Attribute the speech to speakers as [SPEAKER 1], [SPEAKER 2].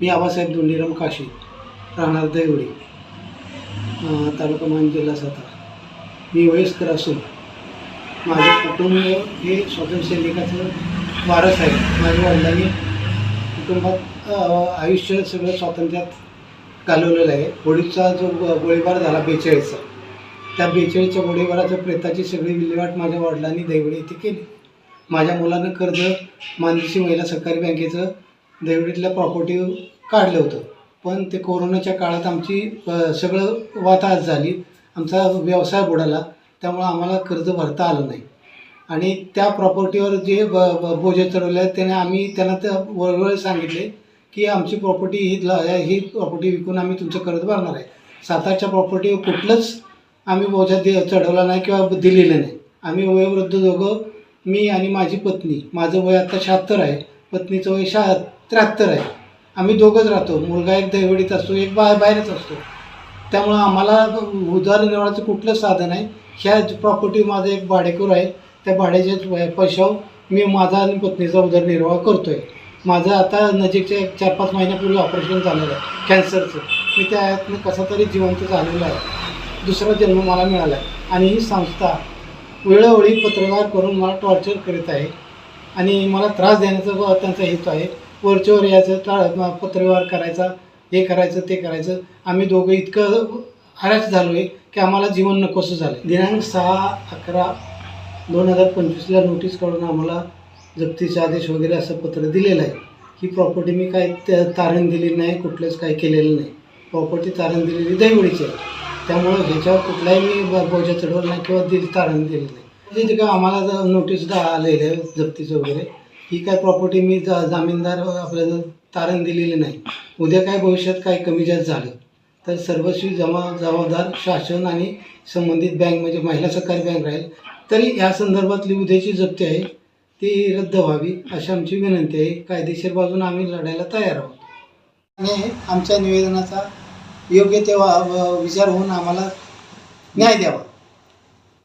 [SPEAKER 1] मी आबासाहेब दोंडीराम काशी राहणार दैवडी तालुका मान जिल्हा सातारा. मी वयस्कर असून माझे कुटुंब हे स्वातंत्र्य सैनिकाचं वारस आहे. माझ्या वडिलांनी कुटुंबात आयुष्य सगळं स्वातंत्र्यात घालवलेलं आहे. होळीचा जो गोळीबार झाला बेचाळीसचा त्या बेचाळीसच्या गोळीबाराच्या प्रेताची सगळी विल्हेवाट माझ्या वडिलांनी दैवडी येथे केली. माझ्या मुलानं कर्ज मानदेशी महिला सहकारी बँकेचं देवडीतलं प्रॉपर्टी काढलं होतं. पण ते कोरोनाच्या काळात आमची सगळं वाताहत झाली. आमचा व्यवसाय बुडाला. त्यामुळं आम्हाला कर्ज भरता आलं नाही. आणि त्या प्रॉपर्टीवर जे ब ब- बोजे चढवले आहेत त्याने आम्ही त्यांना त्या वळवळ सांगितले की आमची प्रॉपर्टी ही ला- ही प्रॉपर्टी विकून आम्ही तुमचं कर्ज भरणार आहे. सातारच्या प्रॉपर्टीवर कुठलंच आम्ही बोजा दे चढवला नाही किंवा दिलेलं नाही. आम्ही वयोवृद्ध दोघं मी आणि माझी पत्नी. माझं वय आता शहात्तर आहे. पत्नीचं वय शहा त्र्याहत्तर आहे. आम्ही दोघंच राहतो. मुलगा एक दैवडीत असतो एक बा बाहेरच असतो. त्यामुळं आम्हाला उदरनिर्वाहाचं कुठलं साधन आहे? ह्या प्रॉपर्टी माझं एक भाडेकरू आहे. त्या भाड्याच्या पैशावर मी माझा आणि पत्नीचा उदरनिर्वाह करतो आहे माझं आता नजीकच्या एक चार पाच महिन्यापूर्वी ऑपरेशन झालेलं आहे. कॅन्सरचं मी त्यातनं कसा तरी जिवंत झालेलं आहे. दुसरा जन्म मला मिळाला आहे. आणि ही संस्था वेळोवेळी पत्रकार करून मला टॉर्चर करीत आहे. आणि मला त्रास देण्याचा त्यांचा हेतू आहे. वरच्यावर यायचं टा पत्रव्यवहार करायचा हे करायचं ते करायचं. आम्ही दोघं इतकं हराश झालो आहे की आम्हाला जीवन नकोसं झालं दिनांक सहा अकरा दोन हजार पंचवीसला नोटीस काढून आम्हाला जप्तीचा आदेश वगैरे असं पत्र दिलेलं आहे. ही प्रॉपर्टी मी काय तारण दिली नाही कुठलंच काय केलेलं नाही. प्रॉपर्टी तारण दिलेली दैवडीची आहे. त्यामुळं ह्याच्यावर कुठलाही मी बोजा चढवला नाही किंवा दिल तारण दिलं नाही. जे काय आम्हाला नोटीस दा आलेलं आहे जप्तीचं वगैरे ही काय प्रॉपर्टी मी जा जामीनदार आपल्याला तारण दिलेली नाही. उद्या काय भविष्यात काय कमी जास्त झालं तर सर्वस्वी जमा जबाबदार शासन आणि संबंधित बँक म्हणजे महिला सहकारी बँक राहील. तरी या संदर्भातली उद्याची जप्ती आहे ती रद्द व्हावी अशी आमची विनंती आहे. कायदेशीर बाजून आम्ही लढायला तयार आहोत. आणि आमच्या निवेदनाचा योग्य तेव्हा विचार होऊन आम्हाला न्याय द्यावा.